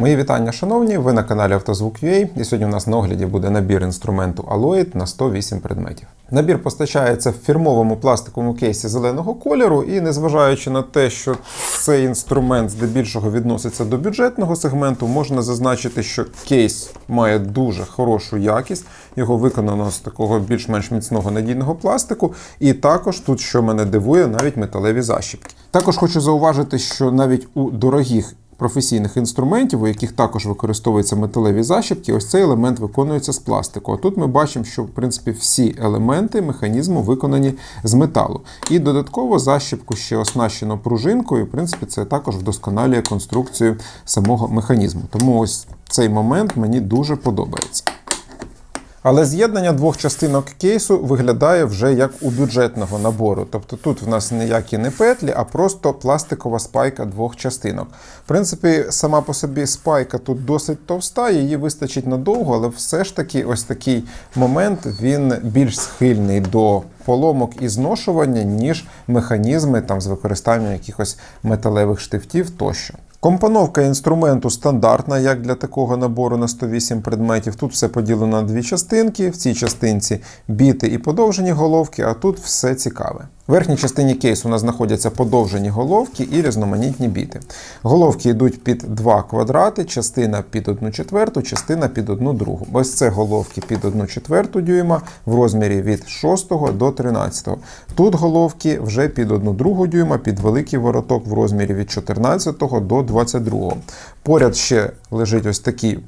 Мої вітання, шановні. Ви на каналі Автозвук.ua і сьогодні у нас на огляді буде набір інструменту Alloyd на 108 предметів. Набір постачається в фірмовому пластиковому кейсі зеленого кольору, і незважаючи на те, що цей інструмент здебільшого відноситься до бюджетного сегменту, можна зазначити, що кейс має дуже хорошу якість. Його виконано з такого більш-менш міцного надійного пластику. І також тут, що мене дивує, навіть металеві защіпки. Також хочу зауважити, що навіть у дорогих професійних інструментів, у яких також використовуються металеві защіпки, ось цей елемент виконується з пластику. А тут ми бачимо, що в принципі всі елементи механізму виконані з металу. І додатково защіпку ще оснащено пружинкою. В принципі, це також вдосконалює конструкцію самого механізму. Тому ось цей момент мені дуже подобається. Але з'єднання двох частинок кейсу виглядає вже як у бюджетного набору. Тобто тут в нас ніякі не петлі, а просто пластикова спайка двох частинок. В принципі, сама по собі спайка тут досить товста, її вистачить надовго, але все ж таки ось такий момент він більш схильний до поломок і зношування, ніж механізми там з використанням якихось металевих штифтів тощо. Компоновка інструменту стандартна, як для такого набору на 108 предметів. Тут все поділено на дві частинки. В цій частинці біти і подовжені головки, а тут все цікаве. Верхній частині кейсу у нас знаходяться подовжені головки і різноманітні біти. Головки йдуть під два квадрати, частина під 1 четверту, частина під 1 другу. Ось це головки під 1 четверту дюйма в розмірі від 6 до 13. Тут головки вже під 1 другу дюйма, під великий вороток в розмірі від 14 до 22. Поряд ще лежить ось такий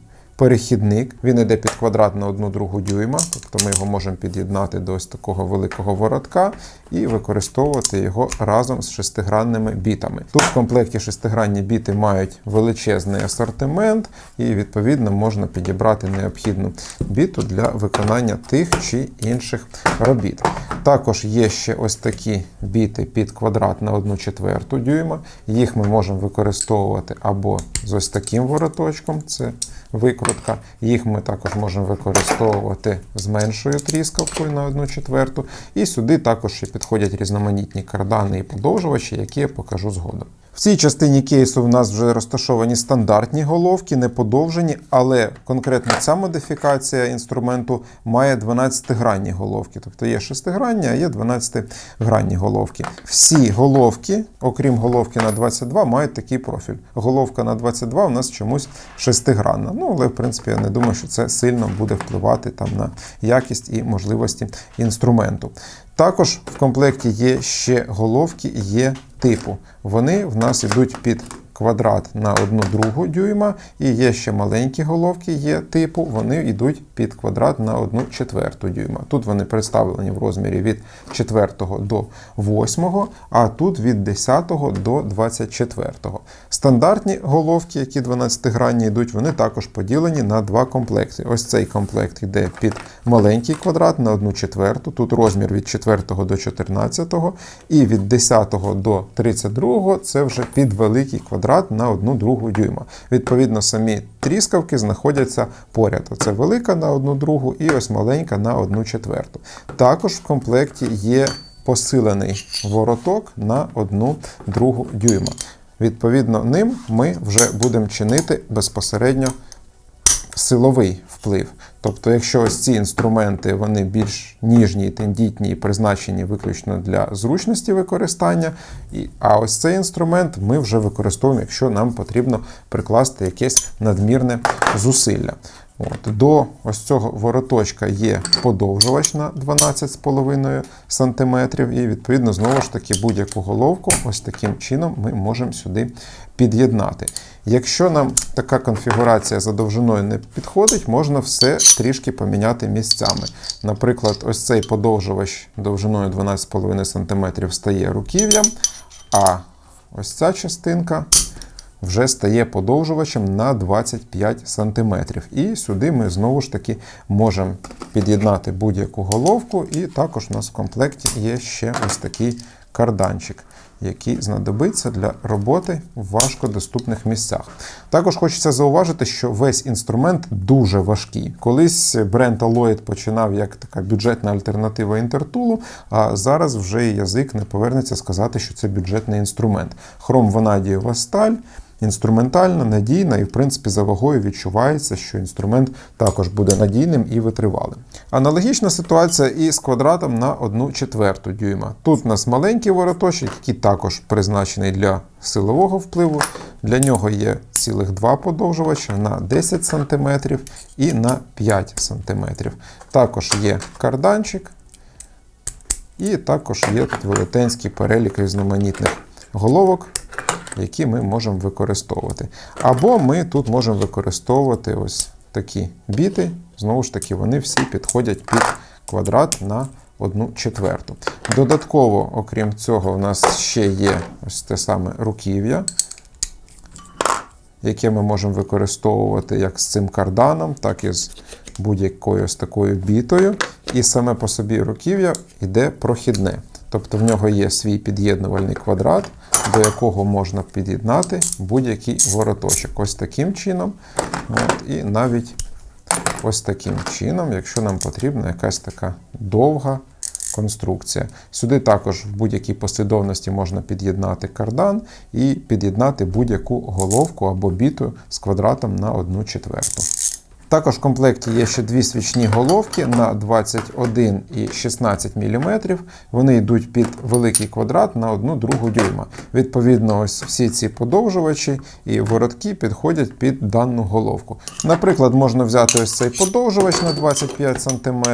перехідник. Він йде під квадрат на 1 другу дюйма, тобто ми його можемо під'єднати до ось такого великого воротка і використовувати його разом з шестигранними бітами. Тут в комплекті шестигранні біти мають величезний асортимент, і відповідно можна підібрати необхідну біту для виконання тих чи інших робіт. Також є ще ось такі біти під квадрат на 1 четверту дюйма. Їх ми можемо використовувати або з ось таким вороточком. Це викрутка. Їх ми також можемо використовувати з меншою тріскавкою на 1 четверту. І сюди також ще підходять різноманітні кардани і подовжувачі, які я покажу згодом. В цій частині кейсу в нас вже розташовані стандартні головки, не подовжені, але конкретно ця модифікація інструменту має 12-гранні головки. Тобто є 6-гранні, а є 12-гранні головки. Всі головки, окрім головки на 22, мають такий профіль. Головка на 22 у нас чомусь 6-гранна. Ну, але в принципі я не думаю, що це сильно буде впливати там на якість і можливості інструменту. Також в комплекті є ще головки, є типу. Вони в нас йдуть під квадрат на 1 другу дюйма, і є ще маленькі головки, є типу, вони йдуть під квадрат на 1 четверту дюйма. Тут вони представлені в розмірі від 4 до 8, а тут від 10 до 24. Стандартні головки, які 12-гранні йдуть, вони також поділені на два комплекти. Ось цей комплект йде під маленький квадрат на 1 четверту, тут розмір від 4 до 14, і від 10 до 32 це вже під великий квадрат на 1 другу дюйма. Відповідно, самі тріскавки знаходяться поряд. Оце велика на 1 другу і ось маленька на 1 четверту. Також в комплекті є посилений вороток на 1 другу дюйма. Відповідно, ним ми вже будемо чинити безпосередньо силовий вплив. Тобто, якщо ось ці інструменти вони більш ніжні, тендітні і призначені виключно для зручності використання, а ось цей інструмент ми вже використовуємо, якщо нам потрібно прикласти якесь надмірне зусилля. От. До ось цього вороточка є подовжувач на 12,5 см, і, відповідно, знову ж таки, будь-яку головку ось таким чином ми можемо сюди під'єднати. Якщо нам така конфігурація за довжиною не підходить, можна все трішки поміняти місцями. Наприклад, ось цей подовжувач довжиною 12,5 см стає руків'ям, а ось ця частинка вже стає подовжувачем на 25 см. І сюди ми знову ж таки можемо під'єднати будь-яку головку, і також у нас в комплекті є ще ось такий карданчик який знадобиться для роботи в важкодоступних місцях. Також хочеться зауважити, що весь інструмент дуже важкий. Колись бренд Alloyd починав як така бюджетна альтернатива інтертулу, а зараз вже язик не повернеться сказати, що це бюджетний інструмент. Хром ванадієва сталь. Інструментальна, надійна і, в принципі, за вагою відчувається, що інструмент також буде надійним і витривалим. Аналогічна ситуація і з квадратом на 1 четверту дюйма. Тут у нас маленький вороточок, який також призначений для силового впливу. Для нього є цілих два подовжувача на 10 см і на 5 см. Також є карданчик. І також є тут велетенський перелік різноманітних головок, які ми можемо використовувати. Або ми тут можемо використовувати ось такі біти. Знову ж таки, вони всі підходять під квадрат на 1 четверту. Додатково, окрім цього, у нас ще є ось те саме руків'я, яке ми можемо використовувати як з цим карданом, так і з будь-якою ось такою бітою. І саме по собі руків'я йде прохідне. Тобто в нього є свій під'єднувальний квадрат, до якого можна під'єднати будь-який вороточок. Ось таким чином. От, І навіть ось таким чином, якщо нам потрібна якась така довга конструкція. Сюди також в будь-якій послідовності можна під'єднати кардан і під'єднати будь-яку головку або біту з квадратом на 1 четверту. Також в комплекті є ще дві свічні головки на 21 і 16 мм. Вони йдуть під великий квадрат на 1 другу дюйма. Відповідно, ось всі ці подовжувачі і воротки підходять під дану головку. Наприклад, можна взяти ось цей подовжувач на 25 см,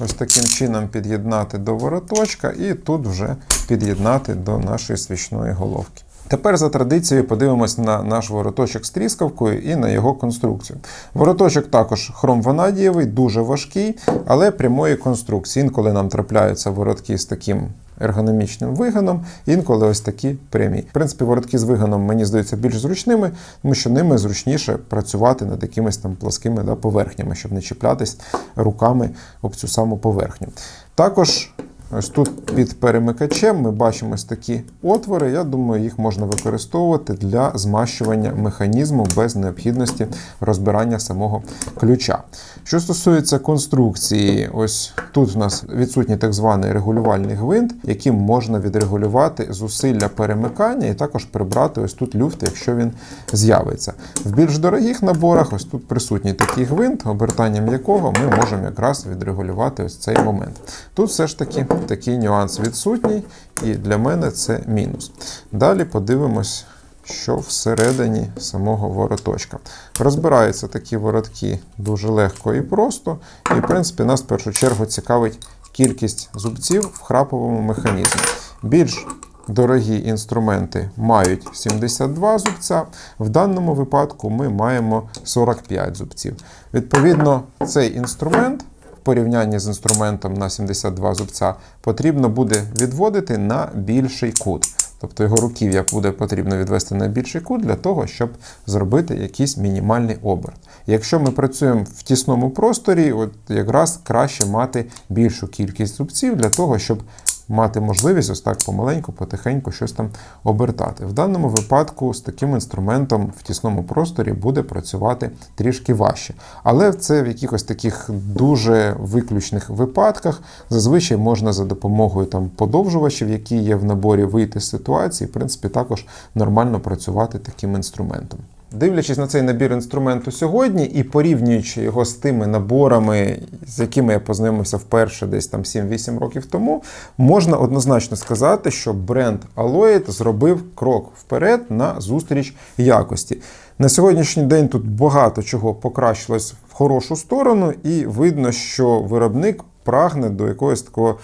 ось таким чином під'єднати до вороточка, і тут вже під'єднати до нашої свічної головки. Тепер за традицією подивимось на наш вороточок з тріскавкою і на його конструкцію. Вороточок також хромванадієвий, дуже важкий, але прямої конструкції. Інколи нам трапляються воротки з таким ергономічним вигином, інколи ось такі прямі. В принципі, воротки з вигином мені здаються більш зручними, тому що ними зручніше працювати над якимись там пласкими да, поверхнями, щоб не чіплятись руками об цю саму поверхню. Також Ось тут під перемикачем ми бачимо ось такі отвори. Я думаю, їх можна використовувати для змащування механізму без необхідності розбирання самого ключа. Що стосується конструкції, ось тут у нас відсутній так званий регулювальний гвинт, яким можна відрегулювати зусилля перемикання і також прибрати ось тут люфт, якщо він з'явиться. В більш дорогих наборах ось тут присутній такий гвинт, обертанням якого ми можемо якраз відрегулювати ось цей момент. Тут все ж таки такий нюанс відсутній, і для мене це мінус. Далі подивимось, що всередині самого вороточка. Розбираються такі воротки дуже легко і просто. І, в принципі, нас в першу чергу цікавить кількість зубців в храповому механізмі. Більш Дорогі інструменти мають 72 зубця. В даному випадку ми маємо 45 зубців. Відповідно, цей інструмент порівнянні з інструментом на 72 зубця потрібно буде відводити на більший кут. Тобто його руків'я буде потрібно відвести на більший кут для того, щоб зробити якийсь мінімальний оберт. Якщо ми працюємо в тісному просторі, от якраз краще мати більшу кількість зубців для того, щоб мати можливість ось так помаленьку, потихеньку щось там обертати. В даному випадку з таким інструментом в тісному просторі буде працювати трішки важче. Але це в якихось таких дуже виключних випадках зазвичай можна за допомогою там подовжувачів, які є в наборі, вийти з ситуації, в принципі, також нормально працювати таким інструментом. Дивлячись на цей набір інструменту сьогодні і порівнюючи його з тими наборами, з якими я познайомився вперше десь там 7-8 років тому, можна однозначно сказати, що бренд Alloyd зробив крок вперед на зустріч якості. На сьогоднішній день тут багато чого покращилось в хорошу сторону, і видно, що виробник прагне до якогось такого.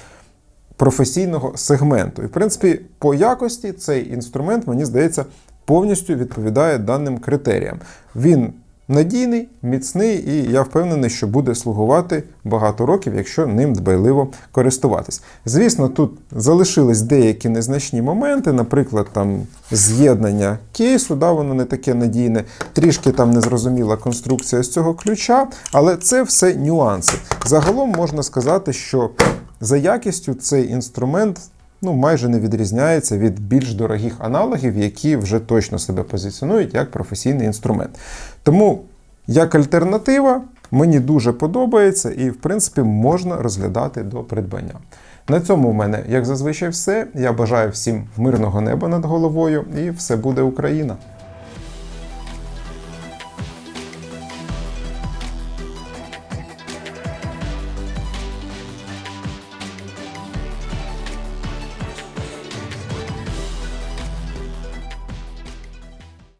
Професійного сегменту. І, в принципі, по якості цей інструмент, мені здається, повністю відповідає даним критеріям. Він надійний, міцний, і я впевнений, що буде слугувати багато років, якщо ним дбайливо користуватись. Звісно, тут залишились деякі незначні моменти, наприклад, там з'єднання кейсу, да, воно не таке надійне, трішки там незрозуміла конструкція з цього ключа, але це все нюанси. Загалом можна сказати, що за якістю цей інструмент ну, майже не відрізняється від більш дорогих аналогів, які вже точно себе позиціонують як професійний інструмент. Тому, як альтернатива, мені дуже подобається і, в принципі, можна розглядати до придбання. На цьому в мене, як зазвичай, все. Я бажаю всім мирного неба над головою, і все буде Україна!